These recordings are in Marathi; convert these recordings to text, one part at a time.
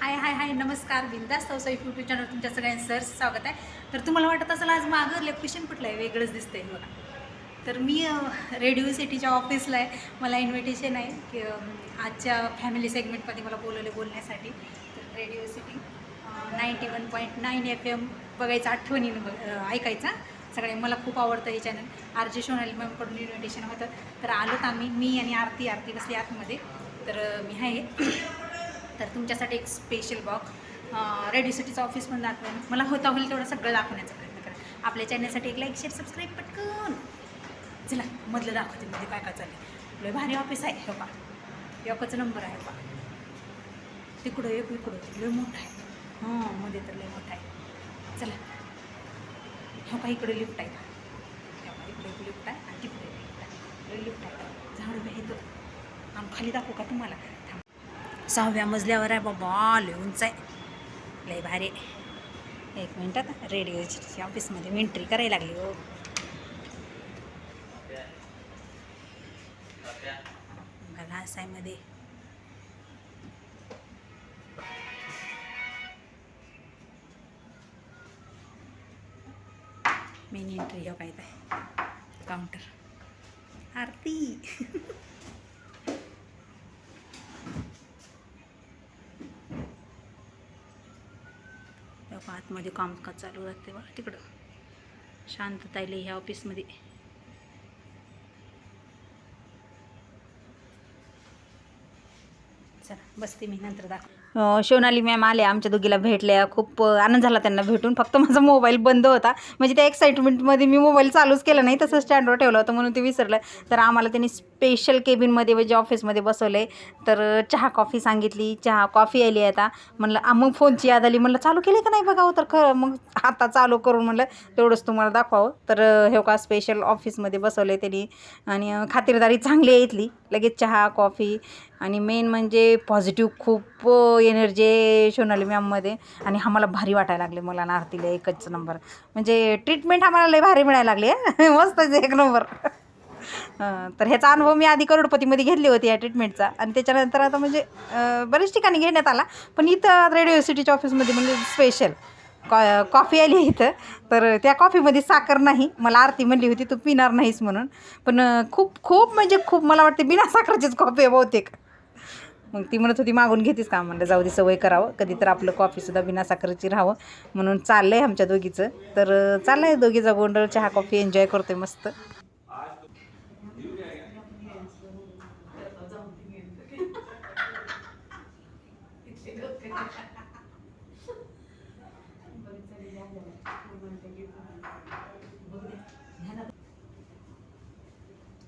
हाय हाय हाय नमस्कार बिंदास तवसाई यूट्यूब चॅनल तुमच्या सगळ्यांचं सर स्वागत आहे. तर तुम्हाला वाटत असेल आज मागं लोकेशन कुठलं आहे? वेगळंच दिसतंय बघा. तर मी रेडिओ सिटीच्या ऑफिसला आहे. मला इन्व्हिटेशन आहे की आजच्या फॅमिली सेगमेंटमध्ये मला बोलवले बोलण्यासाठी. तर radio city ninety one point nine F M बघायचं आठवणीनं बघ ऐकायचा. सगळे मला खूप आवडतं हे channel R J Sonali मॅमकडून invitation होतं. तर आलोत आम्ही मी आणि आरती आरती बसली आतमध्ये. तर मी आहे. तर तुमच्यासाठी एक स्पेशल बॉक्स रेडिओ सिटीचं ऑफिस पण दाखवेन. मला होता होईल तेवढं सगळं दाखवण्याचा प्रयत्न करा आपल्या चॅनलसाठी एक लाईक शेअर सबस्क्राईब पटकन. चला मधलं दाखवते मध्ये काय काय चालेल लय भारी ऑफिस आहे हे बा योकाचा नंबर आहे बा तिकडं एक इकडं लय मोठा आहे. हां मध्ये तर लय मोठा आहे. चला. हो का इकडे लिफ्ट आहे. का इकडे एक लिफ्ट आहे आणि तिकडे लिफ्ट आहे. लिफ्ट आहे. झाडं हे आहेत. आम खाली दाखवू का तुम्हाला? सहाव्या मजल्यावर आहे बाबा लय उंच आहे लय भारी. एक मिनटात रेडिओच्या ऑफिसमध्ये. मी एंट्री करायला लागली हो. घासायमध्ये. आहे मध्ये मेन एंट्री हो काय काउंटर आरती तेव्हा आतमध्ये कामकाज चालू राहते बघा तिकडं. शांतता येईल ह्या ऑफिसमध्ये. चला बसते मी नंतर दाखव. शिवनाली मॅम आल्या आमच्या दोघीला भेटल्या. खूप आनंद झाला त्यांना भेटून. फक्त माझा मोबाईल बंद होता. म्हणजे त्या एक्साइटमेंटमध्ये मी मोबाईल चालूच केला नाही तसं स्टँडवर ठेवला होता म्हणून ते विसरलं. तर आम्हाला त्यांनी स्पेशल केबिनमध्ये म्हणजे ऑफिसमध्ये बसवले. तर चहा कॉफी सांगितली. चहा कॉफी आली आता. म्हणलं मग फोनची याद आली. म्हणलं चालू केली का नाही बघावं हो, तर खरं मग आता चालू करून म्हणलं तेवढंच तुम्हाला दाखवावं. तर हे का स्पेशल ऑफिसमध्ये बसवले त्यांनी. आणि खातिरदारी चांगली आहे इथली. लगेच चहा कॉफी आणि मेन म्हणजे पॉझिटिव्ह खूप एनर्जी सोनाली मॅममध्ये आणि आम्हाला भारी वाटायला लागले. मला ना आरतीला एकच नंबर म्हणजे ट्रीटमेंट आम्हाला लय भारी मिळायला लागली आहे मस्तच एक नंबर तर ह्याचा अनुभव मी आधी करोडपतीमध्ये घेतली होती या ट्रीटमेंटचा आणि त्याच्यानंतर आता म्हणजे बरेच बऱ्याच ठिकाणी घेण्यात आला. पण इथं रेडिओ सिटीच्या ऑफिसमध्ये म्हणजे स्पेशल कॉ कॉफी आली इथं. तर त्या कॉफीमध्ये साखर नाही. मला आरती म्हणली होती तू पिणार नाहीस म्हणून. पण खूप खूप म्हणजे खूप मला वाटते बिना साखरेचीच कॉफी आहे बहुतेक. मग ती म्हणत होती मागून घेतीस का? म्हणलं जाऊ दे सवय करावं. कधी तर आपलं कॉफीसुद्धा बिना साखरेची राहावं. म्हणून चाललं आहे आमच्या दोघीचं. तर चाललं आहे दोघीचा गोंधळ चहा कॉफी एन्जॉय करतोय मस्त.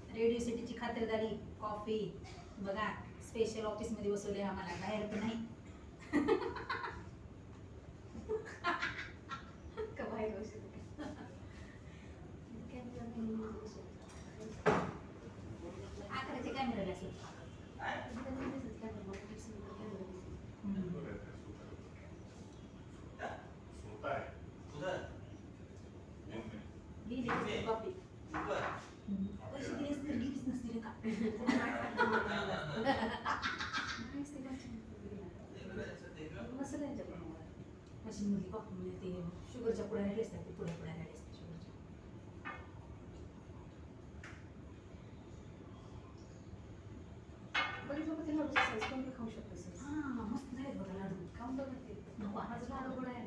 रेडिओ सिटीची खातिरदारी कॉफी बघा. स्पेशल ऑफिसमध्ये बसवले आम्हाला. बाहेर पण नाही का बाहेर बसवले? आकराचे कॅमेरा लागले. हम्म. दिली का कॉफी पैसे दिलेच तर गेलीच नसतील का मस्त मशीनमध्ये कॉफी म्हणजे ते शुगरच्या पुढे राहिले असतात ते पुढे पुढे राहिले असतात शुगरच्या हां मस्त झाले बघा लाडू. खाऊन बघा ते. नको लाडू गोड आहे.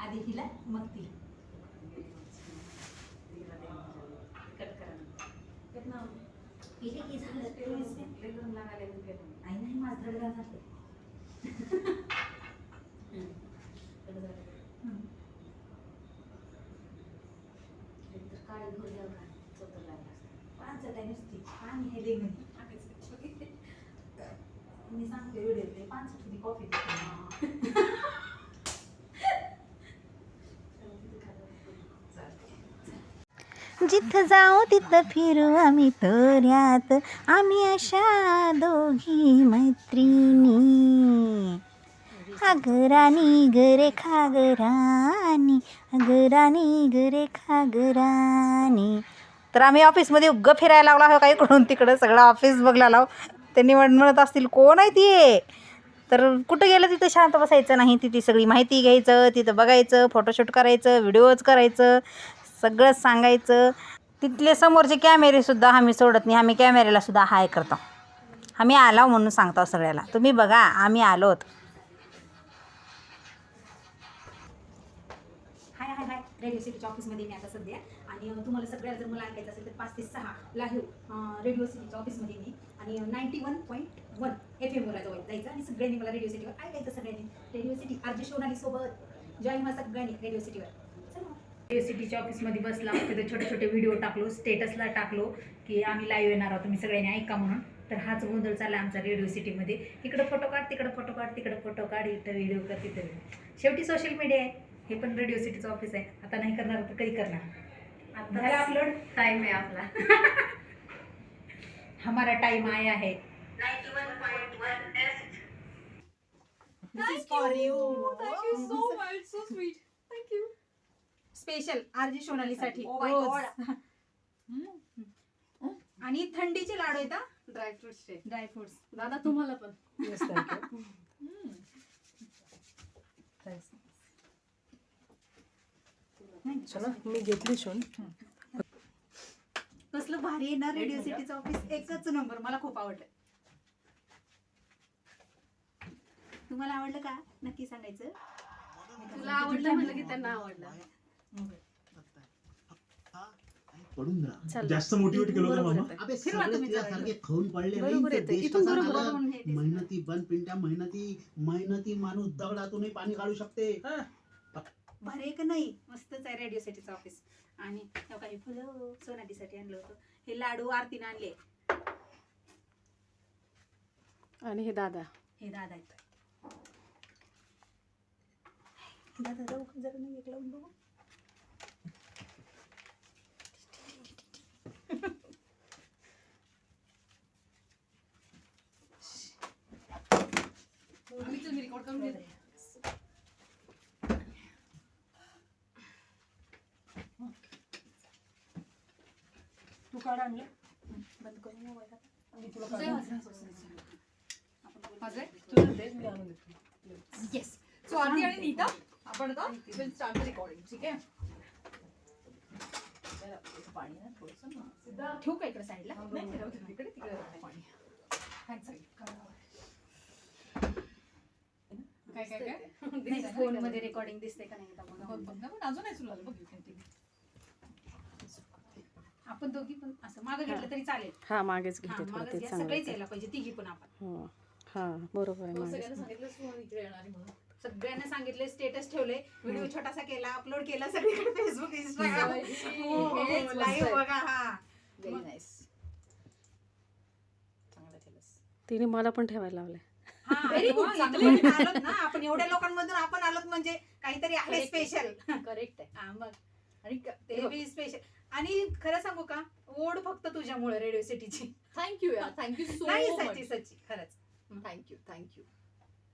आधी हिला मग तिला पिले की झालं आई नाही माझं धडगा झालं हम्म. पाच जटा नुसती पाणी हे दे म्हणे. मी सांगते व्हिडिओ पाच तुझी कॉफी जिथं जाऊ तिथं फिरू आम्ही तोऱ्यात. आम्ही अशा दोघी मैत्रिणी. ग गरे ग रेखा गरे राणी तर आम्ही ऑफिसमध्ये उग्ग फिरायला लागलो काही इकडून तिकडं सगळं ऑफिस बघला लाव त्यांनी म्हण- म्हणत असतील कोण आहे ती? तर कुठं गेलं तिथं शांत बसायचं नाही तिथे सगळी माहिती घ्यायचं तिथं बघायचं फोटोशूट करायचं व्हिडिओज करायचं सगळं सांगायचं. तिथले समोरचे कॅमेरेसुद्धा आम्ही सोडत नाही आम्ही कॅमेऱ्याला सुद्धा हाय करतो. आम्ही आलो म्हणून सांगतो सगळ्याला. तुम्ही बघा आम्ही आलोत. हाय हाय हाय. रेडिओ सिटीच्या ऑफिसमध्ये मी आता सध्या आणि तुम्हाला सगळ्या जर मला ऐकायचं असेल तर पाच ते सहा लाईव्ह रेडिओ सिटीच्या ऑफिसमध्ये मी. आणि ninety one point one F एमवरला जवळ जायचं. आणि सगळ्यांनी मला रेडिओ सिटीवर ऐकायचं सगळ्यांनी. रेडिओ सिटी आरजे शोनाली सोबत. जॉईन मला सगळ्यांनी रेडिओ सिटीवर चला रेडिओ सिटीच्या ऑफिसमध्ये बसला तिथे छोटे छोटे व्हिडिओ टाकलो स्टेटसला टाकलो की आम्ही लाईव्ह येणार आहोत तुम्ही सगळ्यांनी ऐका म्हणून. तर हाच गोंधळ चालला आमचा रेडिओ सिटीमध्ये इकडं फोटो काढ तिकडं फोटो काढ तिकडं फोटो काढ इथं व्हिडिओ कर तिथं शेवटी सोशल मीडिया आहे. हे पण रेडिओ सिटीचं ऑफिस आहे. आता नाही करणार तर कधी करणार? झाला अपलोड टाइम आहे आपला. हमारा टाइम आया है. Special RG सोनालीसाठी. रोज. आणि थंडीचे लाडू आहेत हा? ड्रायफ्रुट्सचे ड्रायफ्रुट्स दादा तुम्हाला पण. चला मी घेतली शोन कसलं भारी आहे ना रेडिओ सिटीचं ऑफिस एकच नंबर मला खूप आवडलं. तुम्हाला आवडलं का? नक्की सांगायचं. तुला आवडलं म्हणलं की त्यांना आवडलं. पडून राहा चल. जास्त मोटिवेट केलं होतं बरोबर मामा. येतंय. अबे फिरवा सगळे तुम्ही जरा. तुझ्यासारखे खाऊन पडले बरोबर नाही, ते येतंय. देश इथून कसा बरोबर झाला? म्हणून हे तेच. मेहनती बन पिंट्या मेहनती मेहनती माणूस दगडातूनही पाणी काढू शकते. भारी आहे का नाही? मस्तच आहे रेडिओ सिटीचं ऑफिस आणि काही फुलं सोनालीसाठी आणलं होतं. हे लाडू आरतीनं आणले. आणि हे दादा. हे दादा आहेत. दादा जाऊ जरा नाही एक लावून बघू. तू काढ आणलं बंद करून मोबाईल मी तुला काढ माझं? तुला दे मी आणून देतो येस सो आरती आणि नीता आपण आता विल स्टार्ट द रेकॉर्डिंग ठीक आहे? पाणी ना थोडंसं ठेवू का इकडे साईडला नाही तिकडे तिकडे पाणी. काय काय काय? फोनमध्ये रेकॉर्डिंग दिसते का नाही हो, बघा. बघ ना पण अजून नाही सुरू झालं बघ आपण दोघी पण असं मागं घेतलं तरी चालेल. हा मागेच हा, घेते थोडं ते घ्या सगळेच. यायला पाहिजे तिघी पण आपण. हो हा बरोबर आहे हो, मागेच सगळ्यांना सांगितलं इकडे येणार आहे म्हणून. सगळ्यांना सांगितले स्टेटस ठेवले व्हिडिओ छोटासा केला अपलोड केला सगळीकडे फेसबुक इंस्टाग्राम हेच मस्त लाईव्ह आहे. बघा हा. व्हेरी नाईस चांगलं केलंस. तिने मला पण ठेवायला लावलंय. हा, Very good, हो, चांगलं इथपर्यंत आलोत ना आपण एवढ्या लोकांमधून आपण आलोत म्हणजे काहीतरी आहे. स्पेशल करेक्ट आहे. हा मग. आणि क- ते ते बी स्पेशल आणि खरं सांगू का? ओढ फक्त तुझ्यामुळे रेडिओ सिटीची. थँक्यू यार. थँक्यू सो नाही मच सच्ची सच्ची खरंच. Thank you thank you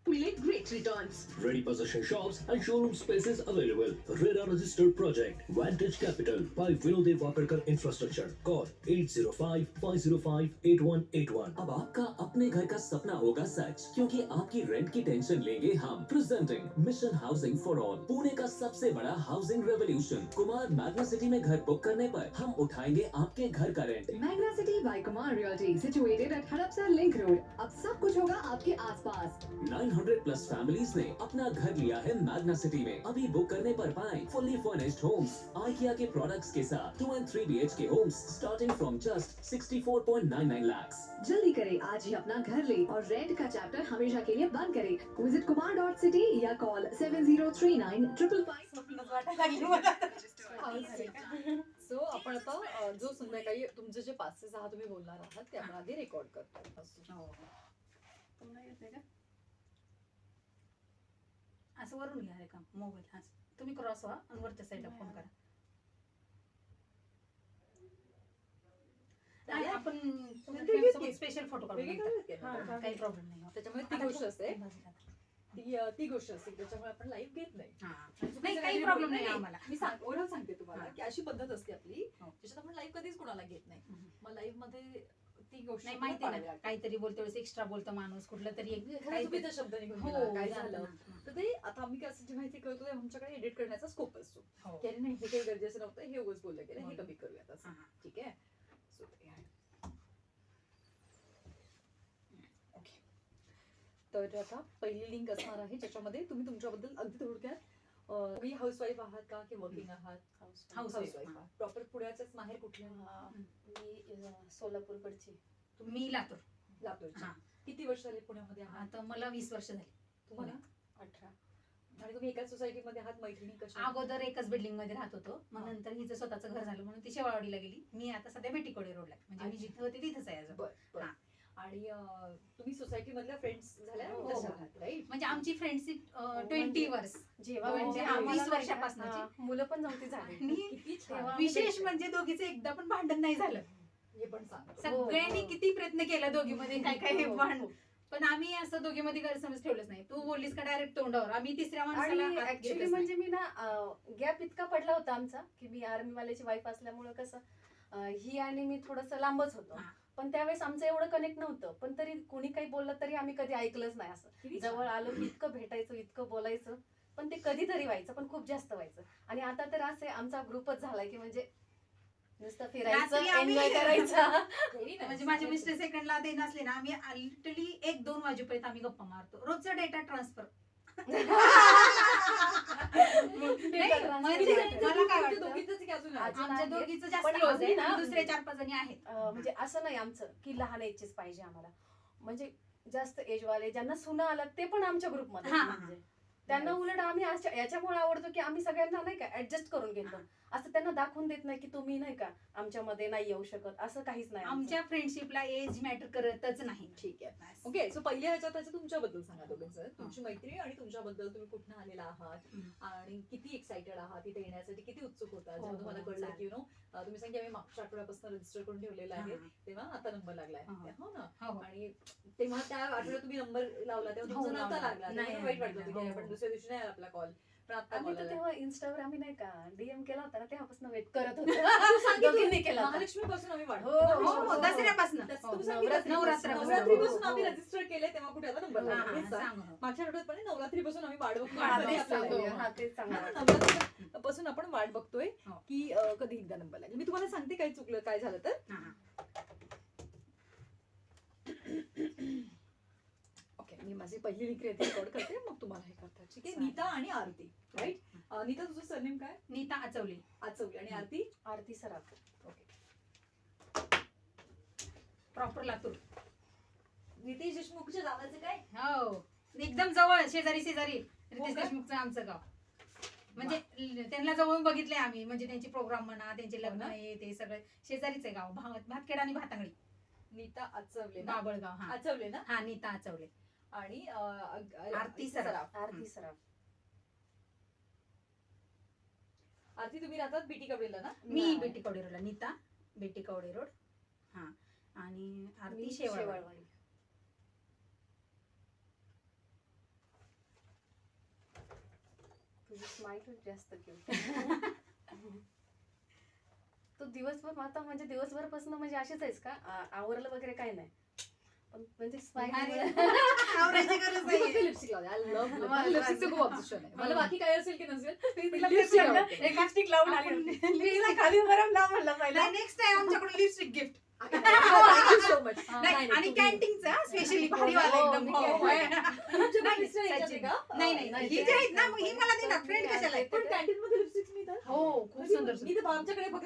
Great returns. Ready possession shops and showroom spaces available. RERA registered project. Vantage Capital by Vinode Vakarkar Infrastructure. Call 805-505-8181. अब आपका अपने घर का सपना होगा सच क्योंकि आपकी रेंट की टेंशन लेंगे हम presenting mission housing for all Pune का सबसे बड़ा housing revolution Kumar Magna City में घर बुक करने पर हम उठाएँगे आपके घर का rent Magna City by Kumar Realty, situated at Hadapsar Link Road. अब सब कुछ होगा आपके आसपास 900 प्लस फैमिलीज़ ने अपना घर लिया है मैग्ना सिटी में। अभी बुक करने पर पाएँ फुल्ली फर्निश्ड होम्स आइकिया के प्रोडक्ट्स के साथ two and three B H K homes starting from just 64.99 lakhs जल्दी करें आज ही अपना घर ले और रेंट का चैप्टर हमेशा के लिए बंद करें। विज़िट कुमार डॉट सिटी या call seven zero three nine triple five so आपण आता जो संध्याकाळी तुमचे जे पाच ते सहा तुम्ही बोलणार आहात ते आपण आधी रेकॉर्ड करतो तुम्हाला येते का असं वरून घ्या रे का मोबाईल हा तुम्ही क्रॉस व्हा आणि वरच्या साईडला फोन करा नाही, आपण. स्पेशल फोटो काढू वेगळी नंतर. कलर हा, काही प्रॉब्लेम नाही त्याच्यामध्ये ती गोष्ट. असते. ती अं, ती गोष्ट असते त्याच्यामुळे आपण लाईव्ह घेत नाही काही प्रॉब्लेम नाही आम्हाला मी सांग ओरल सांगते तुम्हाला हा. की अशी पद्धत असते आपली हो. त्याच्यात आपण लाईव्ह कधीच कोणाला घेत नाही हम्म. मग लाईव्हमध्ये ती गोष्ट नाही माहिती ना. काहीतरी बोलतो वेळेस एक्स्ट्रा बोलतो माणूस कुठलं तरी एक चुकीचा शब्द निघून हो काय झालं. तर ते आता आम्ही काय असं माहिती करतो ते आमच्याकडे एडिट करण्याचा स्कोप असतो हो. की नाही हे काही गरजेचं नव्हतं हे उगाच बोललं गेलं हे हो. कमी करूयात असं. ठीक आहे ते. ओके तर आता पहिली लिंक असणार आहे ज्याच्यामध्ये तुम्ही तुमच्याबद्दल अगदी थोडक्यात तुम्ही हाऊसवाईफ आहात का की वर्किंग आहात? Housewife, हाऊसवाईफ हा. प्रॉपर पुण्याच्याच माहेर कुठल्या मी सोलापूरकडची. मी लातूर. लातूरच्या हा. किती वर्ष झाले पुण्यामध्ये आहात? आता मला वीस वर्ष झाली. तुम्हाला? अठरा. आणि तुम्ही एकाच सोसायटीमध्ये आहात? मैत्रिणी कशा अगोदर एकच बिल्डिंगमध्ये राहत होतो. मग हा. नंतर हिचं स्वतःचं घर झालं म्हणून ती शेवावाडीला गेली. मी आता सध्या बेटीकोडे रोडला आहे. म्हणजे मी जिथं होते तिथंच आहे अजून. बर बर. हा. आणि तुम्ही सोसायटी मधल्या फ्रेंड्स झाल्या हो, तशा हो. राईट म्हणजे आमची फ्रेंडशिप ट्वेंटी म्हणजे- वर्ष. जेव्हा हो, म्हणजे आम्हाला वीस. हा, मुलं पण नव्हती झाली. विशेष म्हणजे दोघीचं एकदा पण भांडण नाही झालं. हे पण सांग सगळ्यांनी हो. किती प्रयत्न केला दोघीमध्ये काय काय हे हो, भांड हो. पण आम्ही असं दोघीमध्ये गैरसमज ठेवलंच नाही. तू बोललीस का डायरेक्ट तोंडावर? आम्ही तिसऱ्या माणसाला ऍक्च्युली म्हणजे मी ना गॅप इतका पडला होता आमचा की मी आर्मी वाल्याची वाईफ असल्यामुळं कसं ही आणि मी थोडस लांबच होतो. हा. पण त्यावेळेस आमचं एवढं कनेक्ट नव्हतं. पण तरी कोणी काही बोललं तरी आम्ही कधी ऐकलंच नाही असं. जवळ आलो की इतकं भेटायचं इतकं बोलायचं. पण ते कधीतरी व्हायचं पण खूप जास्त व्हायचं. आणि आता तर असं आमचा ग्रुपच झालाय की म्हणजे नुसतं फिरायचं एन्जॉय करायचा. म्हणजे माझे मिस्टर सेकंडला ते नसले ना आम्ही लिटरली एक दोन वाजेपर्यंत आम्ही गप्पा मारतो. रोजचा डेटा ट्रान्सफर म्हणजे मला काय वाटतं? आमच्या. दोघीचं जास्त पण आम्ही ना- दुसरे चार पाच जणी आहेत. अं, म्हणजे असं नाही आमचं की लहान एजचेच पाहिजे आम्हाला. म्हणजे जास्त एजवाले ज्यांना सुना आलं ते पण आमच्या ग्रुपमध्ये हा, हा, म्हणजे त्यांना उलट आम्ही अशा- याच्यामुळे आवडतो की आम्ही सगळ्यांना नाही का ऍडजस्ट करून घेतो. असं त्यांना दाखवून देत नाही की तुम्ही नाही का आमच्यामध्ये नाही येऊ शकत. असं काहीच नाही आमचं. आमच्या फ्रेंडशिपला एज मॅटर करतच नाही. ठीक आहे. ओके सो पहिल्या ह्याच्यात त्याच्या तुमच्याबद्दल सांगा दोघांचं तुमची मैत्री आणि तुमच्याबद्दल तुम्ही कुठनं आलेला आहात. आणि किती एक्साइटेड आहात इथे येण्यासाठी? किती उत्सुक होता? हो, जेव्हा हो, तुम्हाला हो, कळलं चालेल. की यु नो तुम्ही सांगा आम्ही मागच्या आठवड्यापासून रजिस्टर करून ठेवलेला आहे हा, तेव्हा आता नंबर लागलाय. हो, हो. हो ना? हो, हो. आणि तेव्हा त्या आठवड्यात तुम्ही नंबर लावला तेव्हा हो, तुमचा नव्हता. लागला. वाईट हो, आपण हो. दुसऱ्या दिवशी नाही आला आपला कॉल आम्ही तर. तेव्हा इन्स्टावर आम्ही नाही का डीएम केला होता ना तेव्हापासून वेट करत होतो दोघींनी केला. महालक्ष्मी पासून आम्ही वाट हो, हो हो. दसऱ्यापासून नवरात्र- नवरात्रापासून. आम्ही. रजिस्टर केले तेव्हा कुठे आता नंबर. मागच्या आठवड्यात पण नवरात्रीपासून आम्ही वाट बघतोय वाट कधी बघतोय. आपल्याला हो, येईल. हा तेच सांगा हा, नवरात्रीपासून आपण वाट बघतोय. की कधी एकदा नंबर लागेल मी तुम्हाला सांगते काय चुकलं काय झालं तर पहिली विक्री रेकॉर्ड करते मग तुम्हाला हे करता ठीक आहे. नीता आणि आरती राईट नीता तुझं सरनेम काय? नीता आचवली. आचवली. आणि आरती? आरती सराफ. Okay proper Latur. नितेश देशमुखच्या गावाचं काय? हो. एकदम जवळ शेजारी शेजारी. रितेश का? देशमुखचं आमचं गाव. म्हणजे त्यांना जवळून बघितले आम्ही. म्हणजे त्यांचे प्रोग्राम म्हणा त्यांचे लग्न हो ना? हे ते सगळे. शेजारीच आहे गाव. भातखेड आणि भातांगळी नीता आचवले बाबळगाव हा. आचवले ना? हा नीता आचवले. आणि आरती सराफ. आरती सराफ. आरती तुम्ही राहतात बीटी कबडेला ना? मी. बेटी कवडे रोडला नीता बेटी कवडे रोड हा. आणि आरती शेवाळ शेवाळवाडी. तुझी जास्त क्यूट तू दिवसभर आता म्हणजे दिवसभरपासून म्हणजे अशीच आहेस का? आवरलं वगैरे काय नाही. म्हणजे. लिपस्टिक लावते आय लव्ह मला- लिपस्टिकचं खूप ऑब्सेशन आहे. मला. बाकी काय असेल की नसेल तिला lipstick lipstick आवडते. एक lipstick लावून खाली लाव म्हणलं नेक्स्ट टाइम आमच्याकडून लिपस्टिक गिफ्ट आणि कॅन्टीनचा स्पेशली भारी हो, वाला एकदम नाही? नाही ही जी आहेत ना मग ही मला दे ना ते फ्रेंड कशाला? पण कॅन्टीन मध्ये लिपस्टिक मिळतात हो खूप सुंदर मी तर आमच्याकडे फक्त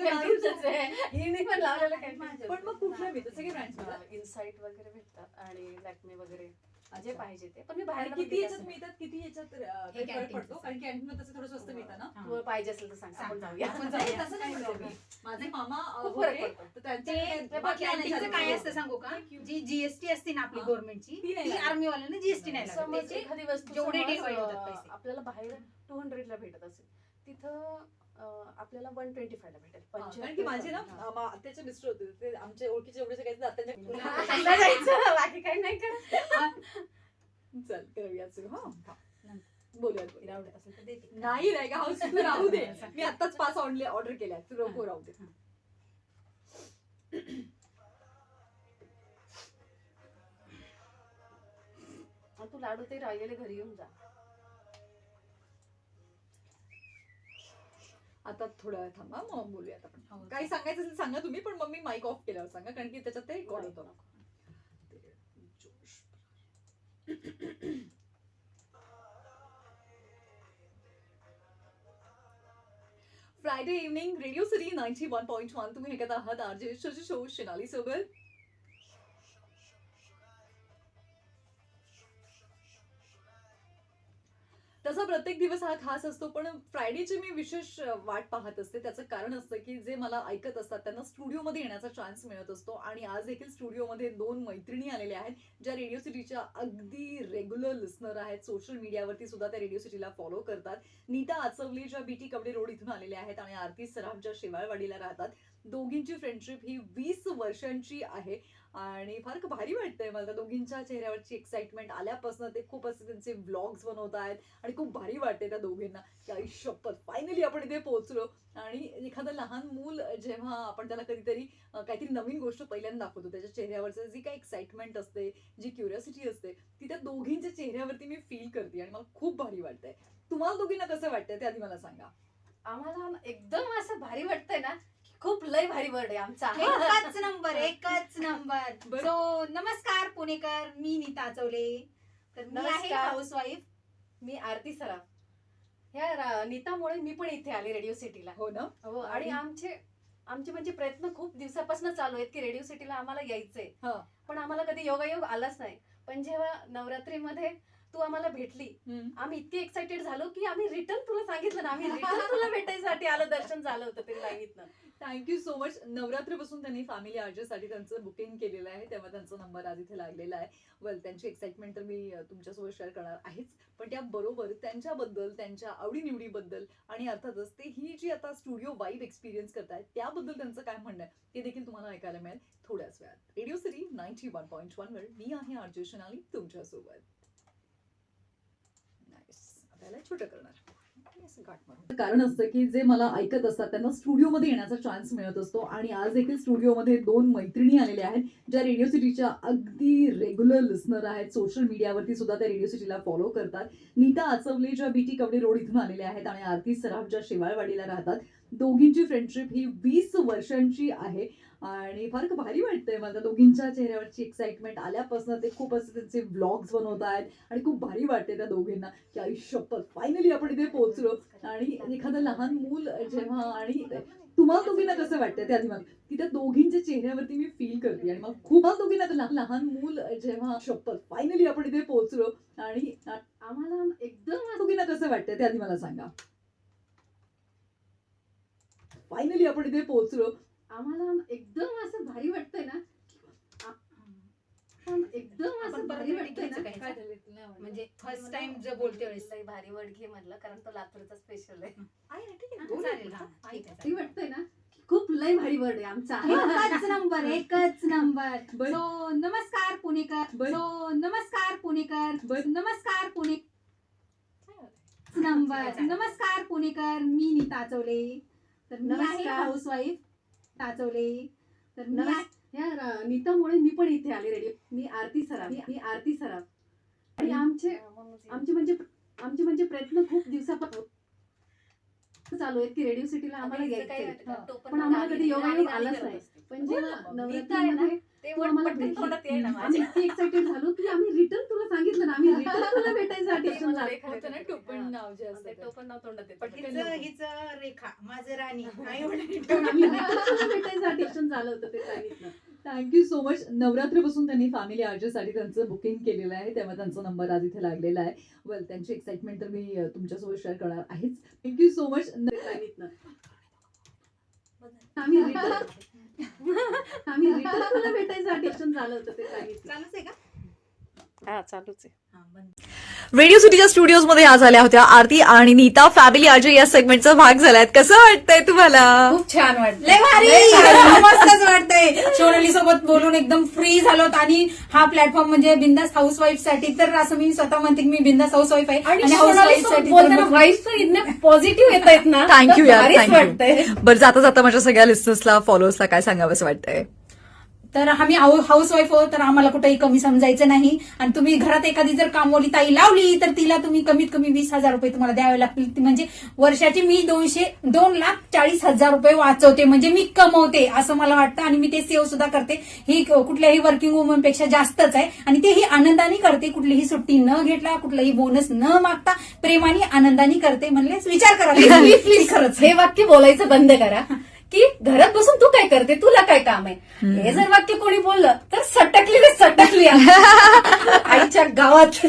पण लावलेलं मग कुठल्या मिळतात सगळे ब्रँड्स इनसाइट वगैरे लॅक्मे वगैरे जे. पाहिजे ते पण मी बाहेर किती याच्यात मिळतात किती याच्यात फरक पडतो. कारण कॅन्टीन मध्ये तसं थोडं स्वस्त मिळतं ना हा. तुला पाहिजे असेल तर सांग. आपण जाऊया. तसं नाही म्हणते. माझे मामा अं, खूप फरक होते, पडतो. तर त्यांच्याकडे ते बाकी कॅन्टीनचं आणायचं काय असतं. असतं सांगू का. जी जीएसटी असते ना आपली हा. गव्हर्नमेंटची ती नाही ती लागत. आर्मी वाल्यांना जीएसटी नाही समज त्याचे एखादी वस्तू जेवढे. आपल्याला बाहेर टू हंड्रेडला भेटत असेल तिथं आपल्याला वन ट्वेंटी फायला भेटेल हा, की माझे ना हा. आत्याचे मिस्टर होते ते आमचे ओळखीचे एवढे सगळे जायचं काही नाही करत. चल करूया सुरू हा. हा. बोलूया बोलूया. नाही नाही का तू राहू दे. मी आताच पाच ऑर्डर केल्या तू नको राहू दे. मग तू लाडू ते राहिलेले घरी येऊन जा. आता थोडा थांबा मग बोलूयात आपण. हो. काही सांगायचं असेल सांगा तुम्ही पण मग मी माईक ऑफ केल्यावर सांगा कारण की त्याच्यात ते रेकॉर्ड होतं. Friday evening Radio City ninety one point one तुम्ही ऐकत आहात आरजे, शशी शो शिनाली सोबत तसा प्रत्येक दिवस हा खास असतो पण फ्रायडेची मी विशेष वाट पाहत असते. त्याचं कारण असतं की जे मला ऐकत असतात त्यांना स्टुडिओमध्ये येण्याचा चान्स मिळत असतो. आणि आज देखील स्टुडिओमध्ये दोन मैत्रिणी आलेल्या आहेत ज्या रेडिओ सिटीच्या अगदी रेग्युलर लिस्नर आहेत. सोशल मीडियावरती सुद्धा त्या रेडिओ सिटीला फॉलो करतात. नीता आचवले ज्या बीटी कवडे रोड इथून आलेल्या आहेत आणि आरती सराफ ज्या शेवाळवाडीला राहतात. दोघींची फ्रेंडशिप ही वीस वर्षांची आहे. आणि फार भारी वाटतंय मला. त्या दोघींच्या चेहऱ्यावरची एक्साइटमेंट आल्यापासून ते खूप असे त्यांचे ब्लॉग्स बनवत आहेत आणि खूप भारी वाटते त्या दोघींना. की आई शपथ फायनली आपण इथे पोहोचलो. आणि एखादं लहान मूल जेव्हा आपण त्याला कधीतरी काहीतरी नवीन गोष्ट पहिल्यांदा दाखवतो त्याच्या चेहऱ्यावरचं जी काही एक्साइटमेंट असते जी क्युरियोसिटी असते ती त्या दोघींच्या चेहऱ्यावरती मी फील करते आणि मला खूप भारी वाटतंय. तुम्हाला दोघींना कसं वाटतंय? ते आधी मला सांगा. आम्हाला एकदम असं भारी वाटतंय ना खूप लय भारी वर्ड आहे आमचा. एकच नंबर एकच नंबर बरं. सो नमस्कार पुणेकर. मी नीता चौले. तर मी आहे नमस्कार. हाऊस वाईफ मी आरती सराफ. ह्या रा- नीतामुळे मी पण इथे आले रेडिओ सिटीला हो ना? हो आणि आमचे आमचे म्हणजे प्रयत्न खूप दिवसापासून चालू आहेत की रेडिओ सिटीला आम्हाला यायचंय. हा. पण आम्हाला कधी योगायोग आलाच नाही. पण जेव्हा नवरात्रीमध्ये तू आम्हाला भेटली. आम्ही इतके एक्साइटेड झालो की आम्ही रिटर्न तुला सांगितलं ना. आम्ही रिटर्न तुला भेटायसाठी आलो दर्शन झालं होतं ते लाईनीतनं थँक्यू सो मच नवरात्रीपासून त्यांनी फॅमिली आर्जेसाठी त्यांचं बुकिंग केलेलं आहे. तेव्हा त्यांचा नंबर आज इथे लागलेला आहे. वेल त्यांची एक्साइटमेंट तर मी तुमच्यासोबत शेअर करणार आहेच. पण त्याबरोबर त्यांच्याबद्दल त्यांच्या आवडीनिवडीबद्दल आणि अर्थातच ते ही जी आता स्टुडिओ वाईब एक्सपिरियन्स आहेत त्याबद्दल त्यांचं काय म्हणणं आहे ते देखील तुम्हाला ऐकायला मिळेल थोड्याच वेळात. Radio City ninety one point वर मी आहे आर्जे शनाली तुमच्यासोबत. नाईस आपल्याला छोटं करणार. कारण असतं की जे मला ऐकत असतात त्यांना स्टुडिओमध्ये येण्याचा चान्स मिळत असतो. आणि आज देखील स्टुडिओमध्ये दोन मैत्रिणी आलेल्या आहेत ज्या रेडिओ सिटीच्या अगदी रेग्युलर लिस्नर आहेत. सोशल मीडियावरती सुद्धा त्या रेडिओ सिटीला फॉलो करतात. नीता आचवले ज्या बीटी कवडे रोड इथून आलेल्या आहेत आणि आरती सराफ ज्या शेवाळवाडीला राहतात दोघींची फ्रेंडशिप ही वीस वर्षांची आहे. आणि फार भारी वाटतंय मला. त्या दोघींच्या चेहऱ्यावरची एक्साइटमेंट आल्यापासून ते खूप असे त्यांचे व्लॉग्स बनवत आहेत. आणि खूप भारी वाटते त्या दोघींना की आई शपथ फायनली आपण इथे पोहोचलो. आणि एखादं लहान मूल जेव्हा आणि तुम्हाला दोघींना कसं वाटतंय ते आधी मला की त्या दोघींच्या चेहऱ्यावरती मी फील करते. आणि मला खूप दोघींना लहान मूल जेव्हा शपथ फायनली आपण इथे पोहोचलो. आणि आम्हाला एकदम दोघींना कसं वाटतंय ते आधी मला सांगा. फायनली आपण इथे पोहोचलो. आम्हाला एकदम असं भारी वाटतंय ना एकदम असं भारी? म्हणजे फर्स्ट टाइम जो बोलते वेळेस. भारी वर्ड घे म्हटलं कारण तो लातूरचा स्पेशल आहे. हा, हा भारी वाटतंय ना खूप लय भारी वर्ड आहे आमचा. एकच नंबर एकच नंबर बर. सो नमस्कार पुणेकर. बर. सो नमस्कार पुणेकर. नमस्कार पुणे नंबर नमस्कार पुणेकर. मी नीता चौले तर नमस्कार. हाऊस वाईफ ताचवले तर मी नमस्- आहे- ह्या रा- नीतामुळे मी पण इथे आले रेडिओ मी आरती सराफ मी आरती सराफ. आणि आमचे आमचे म्हणजे आमचे म्हणजे प्रयत्न खूप दिवसापासून चालू आहेत की रेडिओ सिटीला आम्हाला यायचंय. पण आम्हाला कधी योगायोग आलाच नाही. पण जेव्हा नवरात्रीमध्ये तू आम्हाला भेटली आम्ही इतके एक्साइटेड झालो की आम्ही रिटर्न तुला सांगितलं ना आम्ही रिटर्न तुला भेटायसाठी. होतं ना टोपण नाव जे असतं ते. टोपण नाव तोंडात येतं. पटकन हिचं नको. हिचं रेखा माझं राणी. आई पण आम्ही return तुला भेटायसाठी action झालं होतं ते सांगितलं. थँक्यू सो मच नवरात्रीपासून त्यांनी फॅमिली आर्जसाठी त्यांचं बुकिंग केलेलं आहे. तेव्हा त्यांचा नंबर आज इथे लागलेला आहे. वेल त्यांची एक्साइटमेंट तर मी अ, तुमच्यासोबत शेअर करणार आहेच. थँक्यू सो मच सांगितलं. आम्ही रिटर्न आम्ही रिटर्न तुला भेटायसाठी झालं होतं ते सांगितलं. चालूच आहे का? हा चालूच आहे. बंद. रेडिओ सिटीच्या स्टुडिओजमध्ये आज आल्या होत्या आरती आणि नीता फॅमिली आज या सेगमेंटचा भाग झालाय. कसं वाटतंय तुम्हाला? खूप छान वाटतं लय भारी! मस्तच वाटतंय. सोनाली सोबत बोलून एकदम फ्री झालो आणि हा प्लॅटफॉर्म म्हणजे बिंदास हाऊस वाईफसाठी तर असं मी स्वतः म्हणते की मी बिंदास हाऊस वाईफ आहे. आणि साठी तर इतने पॉझिटिव्ह येत आहेत ना थँक्यू यार. भारीच वाटतंय. थँक्यू बरं जाता जाता माझ्या सगळ्या लिस्टर्सला फॉलोअर्सला काय सांगावं असं वाटतंय? तर आम्ही हाऊस वाईफ आहोत तर आम्हाला कुठेही कमी समजायचं नाही. आणि तुम्ही घरात एखादी जर कामवाली ताई लावली तर तिला तुम्ही कमीत कमी वीस हजार रुपये तुम्हाला द्यावे लागतील. म्हणजे वर्षाची मी दोनशे दोन लाख चाळीस हजार रुपये वाचवते. म्हणजे मी कमवते असं मला वाटतं. आणि मी ते सेव्ह सुद्धा करते. ही कुठल्याही वर्किंग वुमनपेक्षा जास्तच आहे. आणि ते ही आनंदाने करते. कुठलीही सुट्टी न घेतला कुठलाही बोनस न मागता प्रेमाने आनंदाने करते. म्हणले विचार करा. प्लीज खरंच हे वाक्य बोलायचं बंद करा. की घरात बसून तू काय करते? तुला काय काम आहे? हे जर वाक्य कोणी बोललं तर सटकली रे सटकली. आईच्या गावात.